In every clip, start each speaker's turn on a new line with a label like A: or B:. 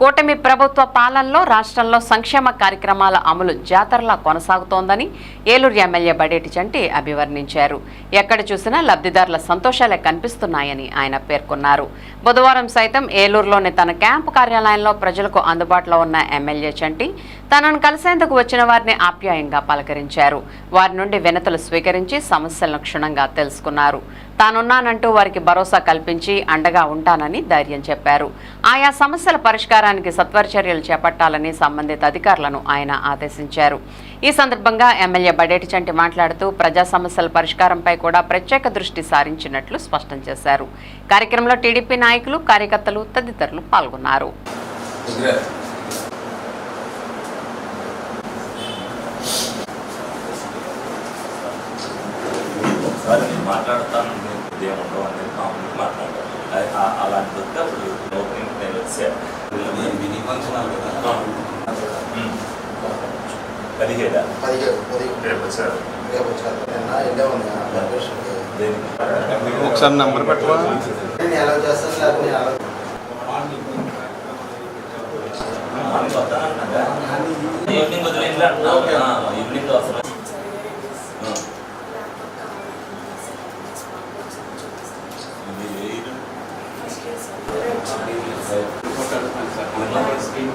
A: కూటమి ప్రభుత్వ పాలనలో రాష్ట్రంలో సంక్షేమ కార్యక్రమాల అమలు జాతరలా కొనసాగుతోందని ఏలూరు ఎమ్మెల్యే బడేటి చంటి అభివర్ణించారు. ఎక్కడ చూసినా లబ్ధిదారుల సంతోషాలే కనిపిస్తున్నాయని ఆయన పేర్కొన్నారు. బుధవారం సైతం ఏలూరులోని తన క్యాంపు కార్యాలయంలో ప్రజలకు అందుబాటులో ఉన్న ఎమ్మెల్యే చంటి తనను కలిసేందుకు వచ్చిన వారిని ఆప్యాయంగా పలకరించారు. వారి నుండి వినతులు స్వీకరించి సమస్యలను క్షుణ్ణంగా తెలుసుకున్నారు. తానున్నానంటూ వారికి భరోసా కల్పించి అండగా ఉంటానని ధైర్యం చెప్పారు. ఆయా సమస్యల పరిష్కారానికి సత్వర చర్యలు చేపట్టాలని సంబంధిత అధికారులను ఆయన ఆదేశించారు. ఈ సందర్భంగా ఎమ్మెల్యే బడేటి చంటి మాట్లాడుతూ ప్రజా సమస్యల పరిష్కారంపై కూడా ప్రత్యేక దృష్టి సారించినట్లు స్పష్టం చేశారు. కార్యక్రమంలో టీడీపీ నాయకులు కార్యకర్తలు తదితరులు పాల్గొన్నారు.
B: మాట్లాడతాను. అనేది మామూలుగా మాట్లాడతాను అలాంటి వస్తే అప్పుడు ఓపెనింగ్ నేను వచ్చాను
C: మినీ ఫంక్షన్ కదా
B: పదిహేడా
D: పదిహేడు
B: రేపు వచ్చారు
D: రేపు వచ్చారు నిన్న ఎండే ఉంది
B: దేనికి
E: ఒకసారి నంబర్ పెట్టవా?
D: నేను ఎలా చేస్తాను లేకపోతే ఎలా
B: ఈవినింగ్ వదిలేదు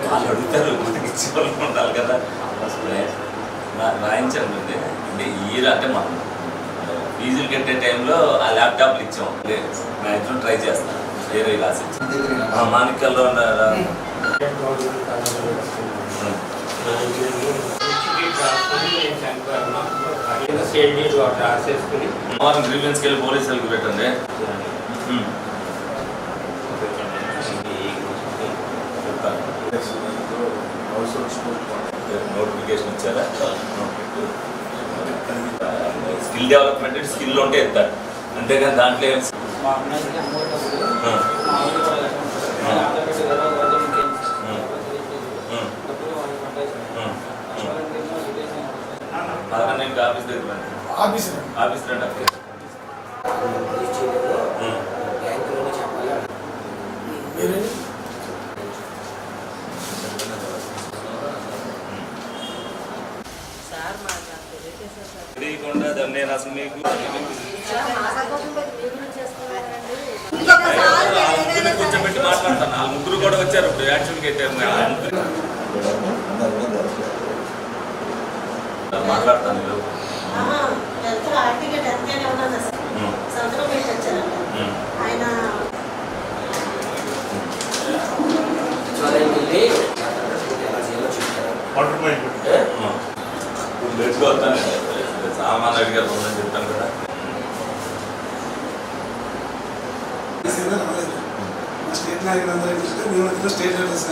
B: వాళ్ళు అడుగుతారు మనకి ఇచ్చే వాళ్ళు ఉండాలి కదా రా- రాయించాను అండి అంటే ఇయర్ అంటే మనం ఫీజులు కట్టే టైంలో ఆ ల్యాప్టాప్లు ఇచ్చాం మ్యాక్సిమం ట్రై చేస్తాను వేరే రాసి
F: రాసేసుకుని
B: వారం గ్రీవెన్స్కి వెళ్ళి పోలీసులకు పెట్టండి ఉమ్. చెప్తాను. నోటిఫికేషన్ ఇచ్చారా స్కిల్ డెవలప్మెంట్ స్కిల్ ఉంటే ఎత్తాడు అంతేగాని దాంట్లో ఆఫీస్ దగ్గర. ఆఫీస్ రండి తెలియకుండా దాన్ని నేను అసలు మీకు. కూర్చోబెట్టి మాట్లాడతాను ఆ ముగ్గురు కూడా వచ్చారు. ఇప్పుడు ఆ ముగ్గురు. మాట్లాడతాను.
G: ఆయన
B: లేట్గా వస్తాను సామాన్ అడిగారు ఉందని చెప్తాను కదా.
H: స్టేట్ నాయకులందరూ స్టేట్ లీడర్స్